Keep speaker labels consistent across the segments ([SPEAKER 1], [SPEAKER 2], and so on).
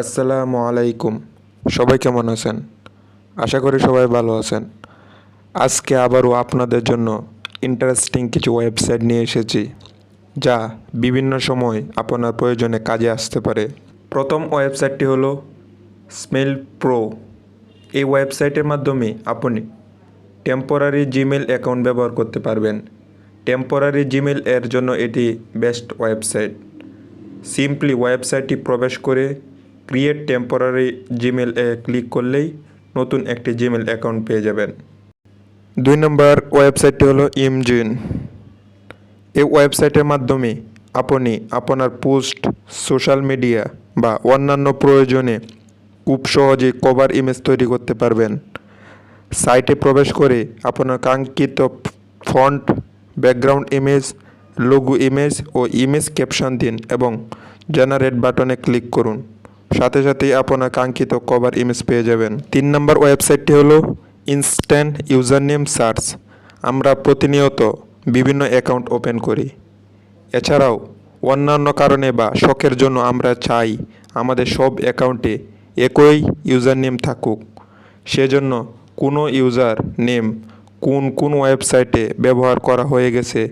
[SPEAKER 1] আসসালামু আলাইকুম। সবাই কেমন আছেন? আশা করি সবাই ভালো আছেন। আজকে আবারও আপনাদের জন্য ইন্টারেস্টিং কিছু ওয়েবসাইট নিয়ে এসেছি, যা বিভিন্ন সময় আপনার প্রয়োজনে কাজে আসতে পারে। প্রথম ওয়েবসাইটটি হলো স্মেল প্রো এই ওয়েবসাইটের মাধ্যমে আপনি টেম্পোরারি জিমেল অ্যাকাউন্ট ব্যবহার করতে পারবেন। টেম্পোরারি জিমেল এর জন্য এটি বেস্ট ওয়েবসাইট সিম্পলি ওয়েবসাইটটি প্রবেশ করে ক্রিয়েট টেম্পোরারি জিমেল এ ক্লিক করলেই নতুন একটি জিমেল অ্যাকাউন্ট পেয়ে যাবেন। দুই নম্বর ওয়েবসাইটটি হলো ইমজিন এই ওয়েবসাইটের মাধ্যমে আপনি আপনার পোস্ট সোশ্যাল মিডিয়া বা অন্যান্য প্রয়োজনে খুব সহজে কভার ইমেজ তৈরি করতে পারবেন। সাইটে প্রবেশ করে আপনার কাঙ্ক্ষিত font background image logo image ও ইমেজ ক্যাপশন দিন এবং জেনারেট বাটনে ক্লিক করুন। সাথে সাথেই আপনার কাঙ্ক্ষিত কভার ইমেজ পেয়ে যাবেন। তিন নম্বর ওয়েবসাইটটি হলো ইনস্ট্যান্ট ইউজার নেম সার্চ আমরা প্রতিনিয়ত বিভিন্ন অ্যাকাউন্ট ওপেন করি। এছাড়াও অন্যান্য কারণে বা শখের জন্য আমরা চাই আমাদের সব অ্যাকাউন্টে একই ইউজার নেম থাকুক। সেজন্য কোনো ইউজার নেম কোন কোন ওয়েবসাইটে ব্যবহার করা হয়ে গেছে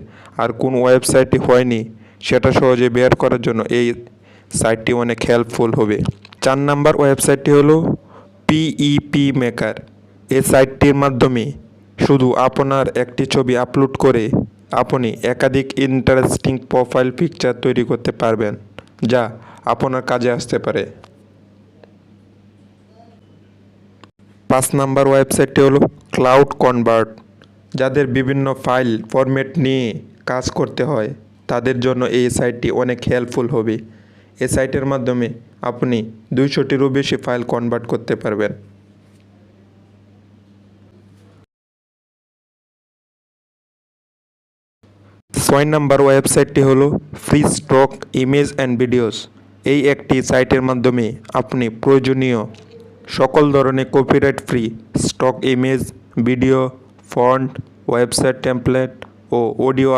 [SPEAKER 1] আর কোন ওয়েবসাইটটি হয়নি, সেটা সহজে বের করার জন্য এই সাইটটি অনেক হেল্পফুল হবে। চার নাম্বার ওয়েবসাইটটি হলো পিইপি মেকার এই সাইটটির মাধ্যমে শুধু আপনার একটি ছবি আপলোড করে আপনি একাধিক ইন্টারেস্টিং প্রোফাইল পিকচার তৈরি করতে পারবেন, যা আপনার কাজে আসতে পারে। পাঁচ নাম্বার ওয়েবসাইটটি হলো ক্লাউড কনভার্ট যাদের বিভিন্ন ফাইল ফরম্যাট নিয়ে কাজ করতে হয়, তাদের জন্য এই সাইটটি অনেক হেল্পফুল হবে। এই সাইটের মাধ্যমে আপনি দুইশোটিরও বেশি ফাইল কনভার্ট করতে পারবেন। ছয় নাম্বার ওয়েবসাইটটি হলো free stock image and videos. এই একটি সাইটের মাধ্যমে আপনি প্রয়োজনীয় সকল ধরনের copyright free stock image, video, font, website template ও অডিও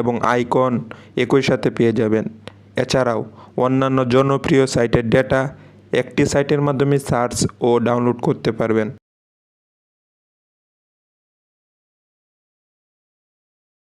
[SPEAKER 1] এবং আইকন একই সাথে পেয়ে যাবেন। এছাড়াও অন্যান্য জনপ্রিয় সাইটের ডেটা একটি সাইটের মাধ্যমে সার্চ ও ডাউনলোড করতে পারবেন।